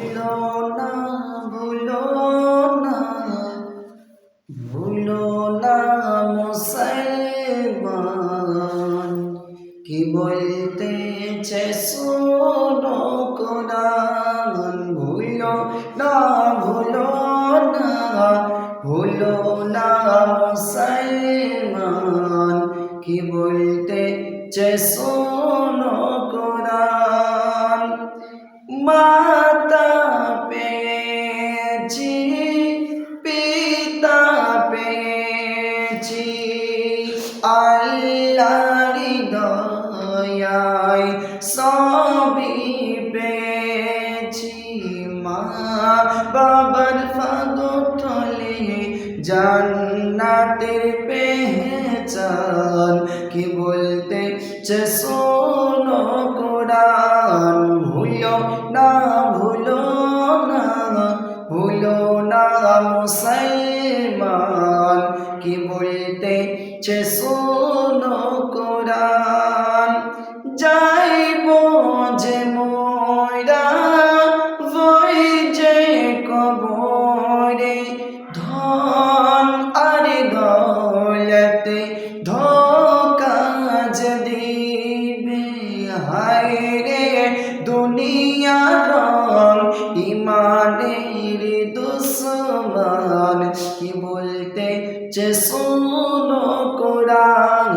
ভুলো না ভুলো না ভুলো কি বলতেছে শোনো কোরআন ভুলো না ভুলো না ভুলো না কি বলতেছে শোনো কোরআন? মাতা আল্লাহর দয়ায় সবই পেয়েছি মা। বাবার ফাগতলে জান্নাতের পেহচান, কি বলতে চে শোনো কোরআন, ভুলো না ভুলো না ভুলো না মুসলমান, কি বলতে চে শোনো দুনিয়া রং, ইমানের দুশ্মন। কি বলতে চে শোনো কোরআন,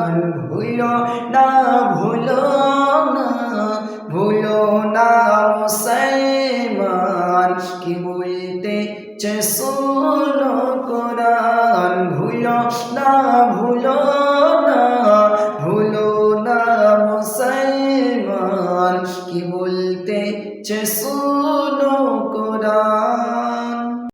ভুলো না ভুলো না ভুলো না মুসলমান। কি বলতে চে শোনো কোরআন, ভুলো না ভুলো না ভুলো না মুসলমান। কি দিচ্ছে সুনো কোরআন।